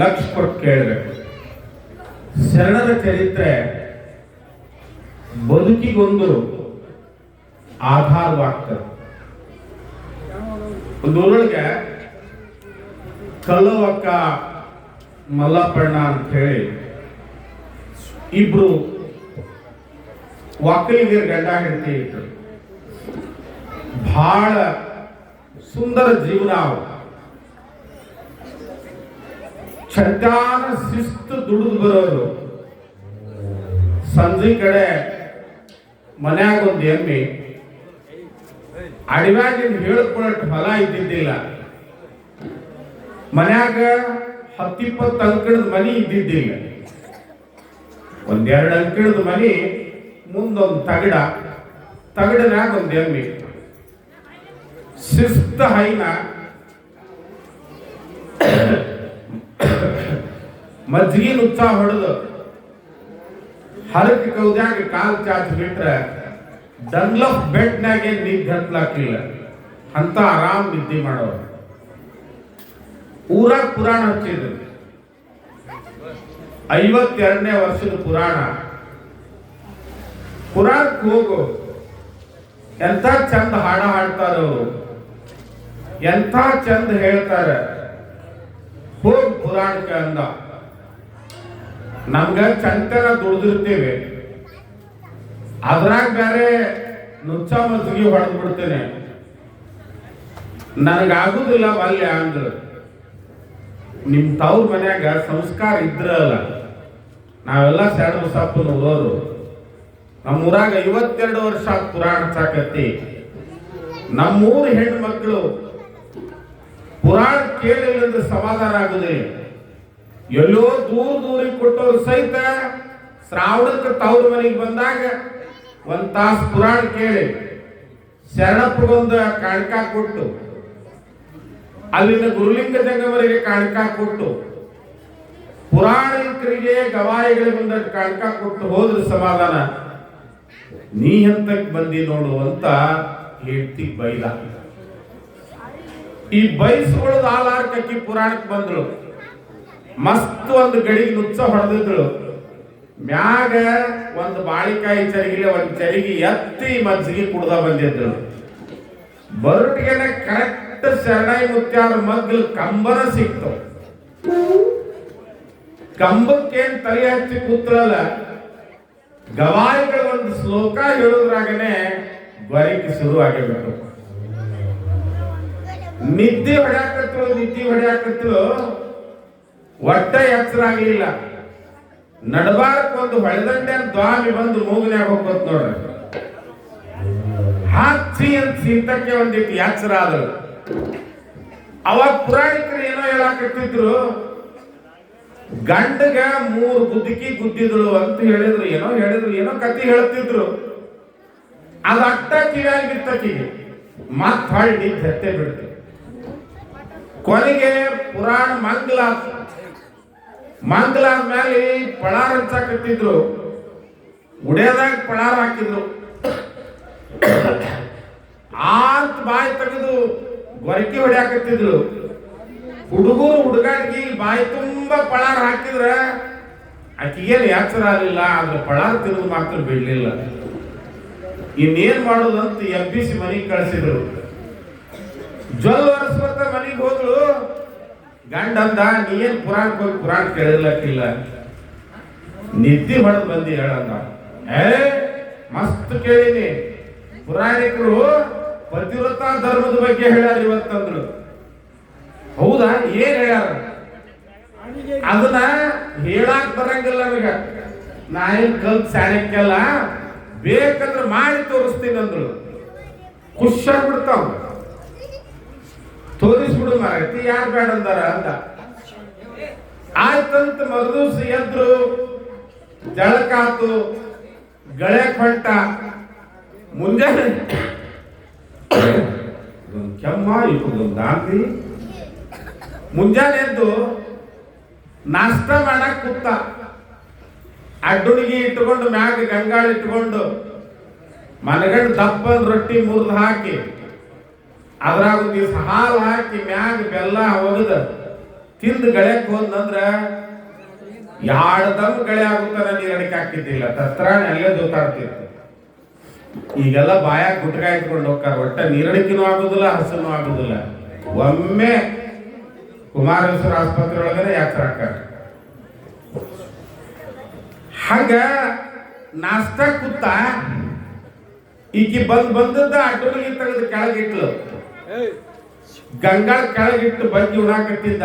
ಲಕ್ಷ ಕೊಟ್ಟು ಕೇಳಬೇಕು. ಶರಣರ ಚರಿತ್ರೆ ಬದುಕಿಗೊಂದು ಆಧಾರವಾಗ್ತದೆ. ಒಂದು ಊರೊಳಗೆ ಕಲ್ಲವಕ್ಕ ಮಲ್ಲಪ್ಪಣ್ಣ ಅಂತ ಹೇಳಿ ಇಬ್ರು ಒಕ್ಕಲಿಗೆ ಗಂಡ ಹೆಂಡತಿ ಇದ್ರು. ಬಹಳ ಸುಂದರ ಜೀವನ ಅವ್ರು. ಚಂದಾನ ಶಿಸ್ತು ದುಡಿದು ಬರೋರು. ಸಂಜೆ ಕಡೆ ಮನ್ಯಾಗ ಒಂದು ಎಮ್ಮೆ. ಅಡಿವ್ಯಾಗಿನ ಹೇಳ್ಕೊಳಟ್ ಹೊಲ ಇದ್ದಿದ್ದಿಲ್ಲ. ಮನ್ಯಾಗ ಹತ್ತಿಪ್ಪತ್ತು ಅಂಕಣದ ಮನಿ ಇದ್ದಿದ್ದಿಲ್ಲ. ಒಂದೆರಡು ಅಂಕಣದ ಮನಿ, ಮುಂದೊಂದು ತಗಡ. ತಗಡನ್ಯಾಗ ಒಂದು ಎಮ್ಮೆ. ಶಿಸ್ತ ಹೈನ. ಮಜ್ಜಿಗೆ ಉತ್ಸಾಹ ಹೊಡೆದು ಹರಕೆ ಕೌದ್ಯಾಗ ಕಾಲ್ ಚಾಚ್ ಬಿಟ್ರೆ ಡನ್ಲಫ್ ಬೆಡ್ನಾಗೆ ನಿದ್ದೆ ಹತ್ಲಾಕಿಲ್ಲ ಅಂತ ಆರಾಮ್ ನಿದ್ದೆ ಮಾಡೋರು. ಊರಾಗ ಪುರಾಣ ಹಚ್ಚಿದ್ರು. ಐವತ್ತೆರಡನೇ ವರ್ಷದ ಪುರಾಣ. ಪುರಾಣಕ್ಕೆ ಹೋಗು. ಎಂಥ ಚಂದ ಹಾಡ ಹಾಡ್ತಾರ ಅವರು. ಎಂಥ ಚಂದ ಹೇಳ್ತಾರೆ. ಹೋಗ್ ಪುರಾಣಕ್ಕೆ ಅಂದ. ನಮ್ಗ ಚಂತನ ದುಡ್ದಿರ್ತೇವೆ ಅದ್ರಾಗ ಬೇರೆ ನುಚ್ಚ ಮಜ್ಜಿಗೆ ಹೊಡೆದು ಬಿಡ್ತೇನೆ. ನನಗಾಗುದಿಲ್ಲ ಬಾಲ್ಯ ಅಂದ್ರು ನಿಮ್ ತವ್ರ ಮನ್ಯಾಗ ಸಂಸ್ಕಾರ ಇದ್ರಲ್ಲ ನಾವೆಲ್ಲ ಸಣ್ಣ ಮುಸಾಪನ ನೋಡೋರು. ನಮ್ಮೂರಾಗ ಐವತ್ತೆರಡು ವರ್ಷ ಪುರಾಣ ಸಾಕತಿ. ನಮ್ಮೂರು ಹೆಣ್ಣು ಮಕ್ಕಳು ಪುರಾಣ ಕೇಳಿಲ್ಲ ಸಮಾಧಾನ ಆಗುದಿಲ್ಲ. ಎಲ್ಲೋ ದೂರ ದೂರಿಗೆ ಕೊಟ್ಟವ್ರು ಸಹಿತ ಶ್ರಾವಣಕ್ಕೆ ತವ್ರ ಮನೆಗೆ ಬಂದಾಗ ಒಂದ್ ತಾಸು ಪುರಾಣ ಕೇಳಿ. ಶರಣಪ್ಪಗೊಂದು ಕಾಣಕ ಕೊಟ್ಟು ಅಲ್ಲಿನ ಗುರುಲಿಂಗ ಜಂಗಮರಿಗೆ ಕಾಣಕ ಕೊಟ್ಟು, ಪುರಾಣಿಕರಿಗೆ ಗವಾಯಿಗಳಿಗೆ ಬಂದ ಕಾಣಕ ಕೊಟ್ಟು ಹೋದ್ರೆ ಸಮಾಧಾನ. ನೀ ಹಂತಕ್ಕೆ ಬಂದಿ ನೋಡು ಅಂತ ಹೇಳ್ತಿ ಬೈದ. ಈ ಬೈಸ್ಕೊಳ್ಳೋದು ಆಲಾರ್ಕಿ ಪುರಾಣಕ್ಕೆ ಬಂದ್ರು. ಮಸ್ತ್ ಒಂದು ಗಡಿಗೆ ನುಚ್ಚ ಹೊಡೆದಿದ್ರು ಮ್ಯಾಗ ಒಂದು ಬಾಳಿಕಾಯಿ ಚರಿಗಿಲೆ ಒಂದು ಚರಿಗಿ ಎತ್ತಿ ಮಜ್ಜಿಗೆ ಕುಡ್ದ ಬಂದಿದ್ರು ಬರುಟಿಗೆನೆ ಕರೆಕ್ಟ್ ಶರಣಾಯಿ ಮುತ್ಯಾರ ಮಗ್ಲು ಕಂಬನ ಸಿಕ್ತು. ಕಂಬಕ್ಕೇನ್ ತಲೆ ಹಚ್ಚಿ ಕೂತ್ರಲ್ಲ ಗವಾಯಿಗಳ ಒಂದು ಶ್ಲೋಕ ಹೇಳೋದ್ರಾಗನೆ ಬರಿಕೆ ಶುರು ಆಗಿಬಿಟ್ಟು ನಿದ್ದೆ ಹೊಡ್ಯಾಕತ್ತಳು ನಿದ್ದೆ ಹೊಡ್ಯಾಕತ್ರು ಒಟ್ಟ ಎಚ್ಚರ ಆಗ್ಲಿಲ್ಲ ನಡಬಾರಕ್ ಒಂದು ಹೊಳೆದಂಡೆ ದ್ವಾಮಿ ಬಂದು ಮೂಗಿನ್ಯಾಗ ಹೋಗ್ಬೋದು ನೋಡ್ರಿ. ಹಾಕ್ಸಿ ಅಂತ ಸೀತಕ್ಕೆ ಒಂದಿಟ್ಟು ಎಚ್ಚರ ಆದ್ರು. ಅವಾಗ ಪುರಾಣಿಕರು ಏನೋ ಹೇಳಾಕತ್ತಿದ್ರು, ಗಂಡಗ ಮೂರು ಗುದ್ದಿಕಿ ಗುದ್ದಿದ್ರು ಅಂತ ಹೇಳಿದ್ರು, ಏನೋ ಹೇಳಿದ್ರು, ಏನೋ ಕತಿ ಹೇಳ್ತಿದ್ರು. ಅದ ಅಟ್ಟ ಕಿವಿಯಾಗಿತ್ತಕ್ಕಿಗೆ ಮತ್ ಹೊಳ್ಳಿ ಹತ್ತೆ ಬಿಡ್ತು. ಕೊನೆಗೆ ಪುರಾಣ ಮಂಗಲ ಮಂಗಲ ಮೇಲೆ ಪಳಾರ ಹಂಚಾಕತ್ತಿದ್ರು ಉಡ್ಯದಾಗ ಪಳಾರ ಹಾಕಿದ್ರು. ಆತ್ ಬಾಯಿ ತೆಗೆದು ಗೊರಕೆ ಹೊಡ್ಯಾಕತ್ತಿದ್ರು. ಹುಡುಗರು ಹುಡುಗಾಡ್ಗಿ ಬಾಯಿ ತುಂಬಾ ಪಳಾರ ಹಾಕಿದ್ರ ಆಕಿಗೇನು ಎಚ್ಚರ ಆಗಲಿಲ್ಲ? ಆದ್ರೆ ಪಳಾರ ತಿರುದು ಮಾತ್ರ ಬಿಡ್ಲಿಲ್ಲ. ಇನ್ನೇನ್ ಮಾಡೋದು ಅಂತ ಎಬ್ಬಿಸಿ ಮನೆಗೆ ಕಳಿಸಿದ್ರು. ಜ್ವಲ್ ವರ್ಷ ಮನೆಗೆ ಹೋದ್ರು. ಗಂಡ ಅಂದ ನೀ ಏನ್ ಪುರಾಣಕ್ಕೆ ಹೋಗಿ ಪುರಾಣ ಕೇಳಿರ್ಲಕ್ಕಿಲ್ಲ. ನಿದ್ದೆ ಹೊಡೆದು ಬಂದಿ ಹೇಳಂದ ಏ, ಮಸ್ತ್ ಕೇಳಿನಿ. ಪುರಾಣಿಕರು ಪತಿವ್ರತ ಧರ್ಮದ ಬಗ್ಗೆ ಹೇಳ್ಯಾರ ಇವತ್ತಂದ್ರು. ಹೌದಾ? ಏನ್ ಹೇಳ್ಯಾರ? ಅದನ್ನ ಹೇಳಾಕ್ ಬರಂಗಿಲ್ಲ ನನಗ. ನಾ ಏನ್ ಕಲ್ತ್ ಸ್ಯಾರಕ್ಕೆಲ್ಲ ಬೇಕಂದ್ರೆ ಮಾಡಿ ತೋರಿಸ್ತೀನಿ ಅಂದ್ರು ಖುಷಿಯಾಗ್ಬಿಡ್ತಾವ ತೋರಿಸ್ಬಿಡು ಮಾರೈತಿ ಯಾರು ಬೇಡ ಅಂದಾರ ಅಂತ. ಆಯ್ತಂತ ಮರುದಿವ್ಸ ಎದ್ರು ಜಳಕಾತು, ಗಳೆ ಹೊಂಟ ಮುಂಜಾನೆ ಇದೊಂದ್ ಕೆಮ್ಮ ಇದೊಂದು ದಾಂತಿ ಮುಂಜಾನೆ ಎದ್ದು ನಾಷ್ಟ ಮಾಡಕ್ ಕುತ್ತ ಅಡ್ಡುಣಿಗೆ ಇಟ್ಕೊಂಡು, ಮ್ಯಾಗ ಗಂಗಾಳ ಇಟ್ಕೊಂಡು, ಮನಗಂಡು ದಪ್ಪ ರೊಟ್ಟಿ ಮುರಿದು ಹಾಕಿ. ಅದ್ರಾಗ ದಿವ್ಸ ಹಾಲು ಹಾಕಿ ಮ್ಯಾಗ ಬೆಲ್ಲ ಒಗದ ತಿಂದು ಗಳಕ್ ಹೋದ್ನಂದ್ರ ಯಾಡ್ದಮ್ ಗಳೆ ಆಗುತ್ತಾನ ಅಡಿಕೆ ಹಾಕಿದ್ದಿಲ್ಲ. ತತ್ರಾಣಿ ಅಲ್ಲೇ ಜೋತಾಡ್ತಿತ್ತು. ಈಗೆಲ್ಲ ಬಾಯಾಗ ಗುಟ್ಕ ಇಟ್ಕೊಂಡು ಹೋಗ್ತಾರ. ಒಟ್ಟ ನೀರಡಿಕೆನೂ ಆಗುದಿಲ್ಲ, ಹಸನು ಆಗುದಿಲ್ಲ. ಒಮ್ಮೆ ಕುಮಾರೇಶ್ವರ ಆಸ್ಪತ್ರೆ ಒಳಗನೆ ಯಾತ್ರೆ ಹಾಗ ನಾಷ್ಟ ಕೂತ ಈಕಿ ಬಂದ್ ಬಂದದ್ದ ಅಡ್ಡೋಲಿಗೆ ತೆಗೆದು ಕೆಳಗಿಟ್ಲು ಗಂಗಾಳ ಕೆಳಗಿಟ್ಟು ಬಂದು ಉಣಾಕತ್ತಿದ್ದ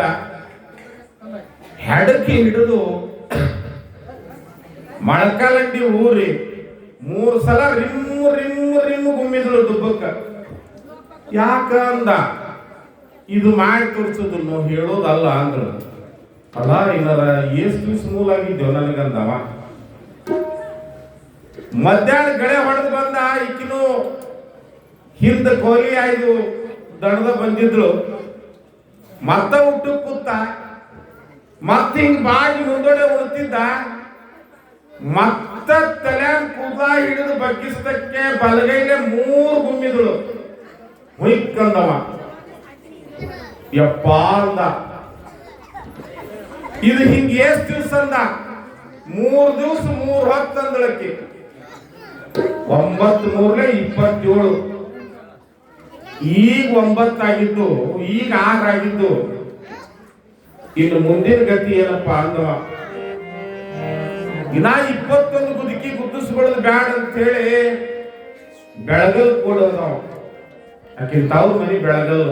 ಹೆಡಕಿ ಹಿಡಿದು ಮಣಕಾಲಂಡಿ ಊರಿ ಮೂರು ಸಲ ರಿಮ್ಮು ರಿಮ್ಮು ರಿಮ್ಮು ಗುಮ್ಮಿದ್ರು ದುಬ್ಬಕ್ಕ. ಯಾಕ ಅಂದ? ಇದು ಮಾಡಿ ತೋರಿಸೋದು ಹೇಳೋದಲ್ಲ ಅಂದ್ರು. ಅಲ್ಲ ಏನಾರ ಎಷ್ಟು ದಿವ್ಸ ಮೂಲ ಆಗಿದ್ದೇವ್ ನನಗಂದವ? ಮಧ್ಯಾಹ್ನ ಗಡೆ ಹೊಡೆದು ಬಂದ, ಈಕಿನೂ ಹಿಂದ ಕೋಲಿ ಆಯ್ದು ದಣದ ಬಂದಿದ್ರು ಮತ್ತ ಹುಟ್ಟು ಕೂತ ಮತ್ತ ಹಿಂಗ್ ಬಾಗಿ ಮುಂದೋಡೆ ಉಳ್ತಿದ್ದ ಮತ್ತ ತಲೆ ಕೂದ ಹಿಡಿದು ಬಗ್ಗಿಸದಕ್ಕೆ ಬಲಗೈಲೆ ಮೂರು ಗುಮ್ಮಿದಳು. ಹುಯ್ಕಂದವ. ಯಪ್ಪ ಅಂದ. ಇದು ಹಿಂಗ ಎಷ್ಟ್ ದಿವ್ಸ ಅಂದ? ಮೂರ್ ದಿವ್ಸ ಮೂರ್ ಹೊತ್ತು ಅಂದಳಕ್ಕೆ. ಒಂಬತ್ತು ಮೂರ್ಲೆ ಇಪ್ಪತ್ತೇಳು. ಈಗ ಒಂಬತ್ತಾಗಿದ್ದು ಈಗ ಆರಾಗಿದ್ದು ಇನ್ನು ಮುಂದಿನ ಗತಿ ಏನಪ್ಪಾ ಅಂದವ ಇನ್ನ ಇಪ್ಪತ್ತೊಂದು ಗುದುಕಿ ಗುದ್ದಿಸ್ಕೊಳ್ಳೋದು ಬ್ಯಾಡ ಅಂತ ಹೇಳಿ ಬೆಳಗಲ್ ಕೊಡೋದು ನಾವು. ಆಕಿನ ತಾವ್ರ ಮನಿ ಬೆಳಗಲ್.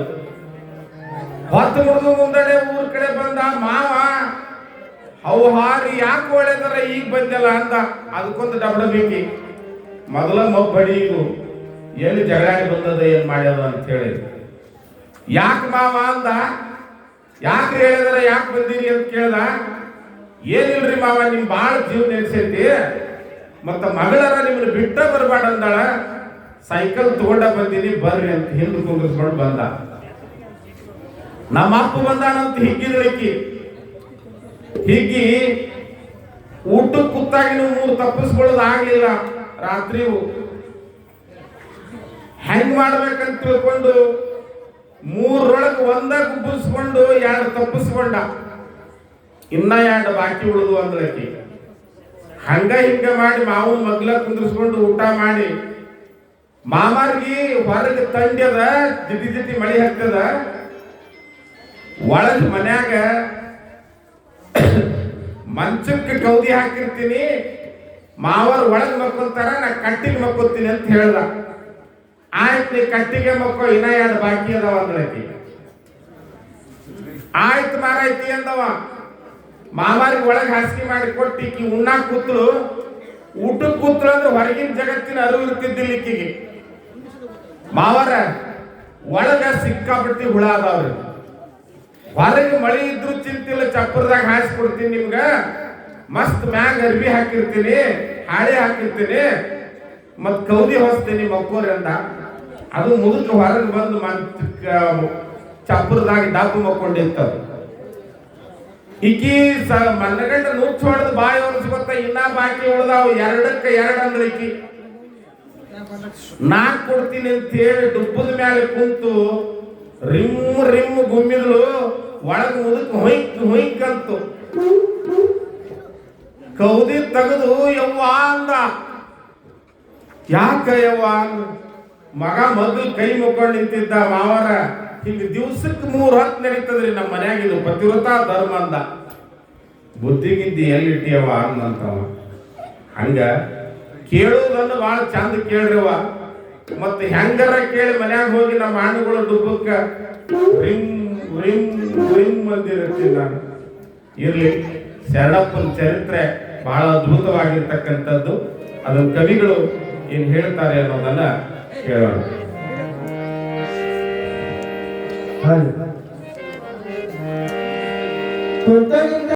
ಹೊತ್ತು ಮುರಿದು ಮುಂದಡೆ ಊರ್ ಕಡೆ ಬಂದ ಮಾವ, ಅವು ಹಾರಿ ಯಾಕೆ ಒಳ್ಳೆದಾರ ಈಗ ಬಂದಲ್ಲ ಅಂತ ಅದಕ್ಕೊಂದು ಡಬಡ ಬೇಕಿ ಮೊದಲ ಮಬ್ಬಡಿ ಇದು. ಎಲ್ಲಿ ಜಗಳಾಡಿ ಬಂದದ ಏನು ಮಾಡ್ಯದ ಅಂತ ಹೇಳಿ. ಯಾಕೆ ಮಾವ ಅಂದ? ಯಾಕೆ ಹೇಳಿದ್ರೆ ಯಾಕೆ ಬಂದೀರಿ ಅಂತ ಕೇಳ್ದ? ಏನಿಲ್ರಿ ಮಾವ, ನಿಮ್ ಬಾಳ ಜೀವ ನೆನ್ಸೈತಿ ಮತ್ತ ಮಗಳರ ನಿಮ್ಮನ್ನ ಬಿಟ್ಟ ಬರ್ಬೇಡ ಅಂದಾಳ. ಸೈಕಲ್ ತಗೊಂಡ ಬಂದೀನಿ, ಬರ್ರಿ ಅಂತ ಹಿಂದೆ ಕುಂದಿಸ್ಕೊಂಡು ಬಂದ. ನಮ್ಮ ಅಪ್ಪ ಬಂದಾನಂತ ಹಿಗ್ಗಿದಳಿಕ್ಕಿ ಹಿಗ್ಗಿ ಊಟ ನೀವು ಮೂರು ತಪ್ಪಿಸ್ಕೊಳ್ಳೋದು ಆಗ್ಲಿಲ್ಲ. ರಾತ್ರಿ ಹೆಂಗ್ ಮಾಡ್ಬೇಕಂತ ತಿಳ್ಕೊಂಡು ಮೂರೊಳಗೆ ಒಂದ ಗುಬ್ಬಿಸ್ಕೊಂಡು ಎರಡು ತಪ್ಪಿಸ್ಕೊಂಡ. ಇನ್ನ ಎರಡು ಬಾಕಿ ಉಳಿದು ಅಂದ್ರಕಿ ಹಂಗ ಹಿಂಗ ಮಾಡಿ ಮಾವನ ಮಗ್ಲ ಕುಂದ್ರಿಸ್ಕೊಂಡು ಊಟ ಮಾಡಿ. ಮಾಮಾರ್ಗಿ ಹೊರಗೆ ತಂಡ್ಯದ ಜಿಟಿ ಜಿಟಿ ಮಳಿ ಹಾಕ್ತದ ಒಳಗ್ ಮನ್ಯಾಗ ಮಂಚಕ್ಕೆ ಕೌದಿ ಹಾಕಿರ್ತೀನಿ. ಮಾವರ್ ಒಳಗ್ ಮಕ್ಕೊಂತಾರ, ನಾ ಕಟ್ಟಿಗೆ ಮಕ್ಕೋತೀನಿ ಅಂತ ಹೇಳ್ದ. ಆಯ್ತು ನೀ ಕಟ್ಟಿಗೆ ಮಕ್ಕಳು ಇನ್ನ ಎರಡು ಬಾಕಿ ಅದಾವ ಅಂದ್ರೈತಿ ಆಯ್ತು ಮಾರೈತಿ ಅಂದವ. ಮಾಮಾರಿಗೆ ಒಳಗೆ ಹಾಸಿಗೆ ಮಾಡಿ ಕೊಟ್ಟು ಈಕಿ ಉಣ್ಣಾಕ್ ಕೂತ್ರು ಊಟ ಕೂತ್ರು ಅಂದ್ರೆ ಹೊರಗಿನ ಜಗತ್ತಿನ ಅರಿವು ಇರ್ತಿದ್ದಿಲ್ಲ ಈಕಿಗೆ. ಮಾವರ, ಒಳಗ ಸಿಕ್ಕಾಪಟ್ಟಿ ಹುಳ ಅದಾವ್ರಿ ಹೊರಗೆ ಮಳಿ ಇದ್ರು ಚಿಂತಿಲ್ಲ, ಚಪ್ಪರದಾಗ ಹಾಸಿ ಕೊಡ್ತೀನಿ ನಿಮ್ಗ. ಮಸ್ತ್ ಮ್ಯಾಗ ಅರ್ಬಿ ಹಾಕಿರ್ತೀನಿ, ಹಾಳೆ ಹಾಕಿರ್ತೀನಿ. ಮತ್ ಕೌದಿ ಹೊಸ್ತೀನಿ ಮಕ್ಕೋರಿ ಅಂತ. ಅದು ಮುದುಕ ಹೊರಗೆ ಬಂದು ಚಪ್ಪರದಾಗ ಡಬ್ಬು ಮಕ್ಕೊಂಡಿರ್ತದ. ಈಕಿ ಸ ಮನ್ನಗಂಡ ನುಚ್ಚ ಹೊಡೆದು ಬಾಯಿ ಒರೆಸ್ಕೊತ ಇನ್ನ ಬಾಕಿ ಉಳಿದಾವ ಎರಡಕ್ಕೆ ಎರಡು ಅಂದ್ರೆ ಈಕಿ. ನಾ ಕೊಡ್ತೀನಿ ಅಂತ ಹೇಳಿ ಡುಬ್ಬದ ಮೇಲೆ ಕುಂತು ರಿಮ್ ರಿಮ್ ಗುಮ್ಮಿದ್ಲು, ಒಳಗೆ ಮುದುಕ್ ಹೊಯ್ಕ್ ಹೊಯ್ಕಂತು ಕೌದಿ ತೆಗೆದು ಯವ್ವ ಅಂದ. ಯಾಕ ಯವ್ವ? ಮಗ ಮೊದಲು ಕೈ ಮುಕ್ಕೊಂಡು ನಿಂತಿದ್ದ ಮಾವರ. ಹಿಂಗ ದಿವ್ಸಕ್ಕೆ ಮೂರ್ ಹೊತ್ತು ನಡೀತದ್ರಿ ನಮ್ಮ ಮನ್ಯಾಗ ಇದು ಪತಿವ್ರತ ಧರ್ಮ ಅಂದ. ಬುದ್ಧಿಗಿದ್ದಿ ಎಲ್ಲಿಟ್ಟಿಯವ ಅಂದಂತವ ಹಂಗ ಕೇಳುವುದನ್ನು ಬಹಳ ಚಂದ ಕೇಳ್ರಿವ ಮತ್ತೆ ಹೆಂಗರ ಕೇಳಿ ಮನ್ಯಾಗ ಹೋಗಿ ನಮ್ಮ ಹಣ್ಣುಗಳು ರಿಮ್ ಅಂದಿರ್ತೀನಿ ನಾನು. ಇರ್ಲಿ, ಶರಣಪ್ಪನ ಚರಿತ್ರೆ ಬಹಳ ಅದ್ಭುತವಾಗಿರ್ತಕ್ಕಂಥದ್ದು. ಅದನ್ನು ಕವಿಗಳು ಏನ್ ಹೇಳ್ತಾರೆ ಅನ್ನೋದನ್ನ ಕೇಳೋಣ ಹಾಗೆ.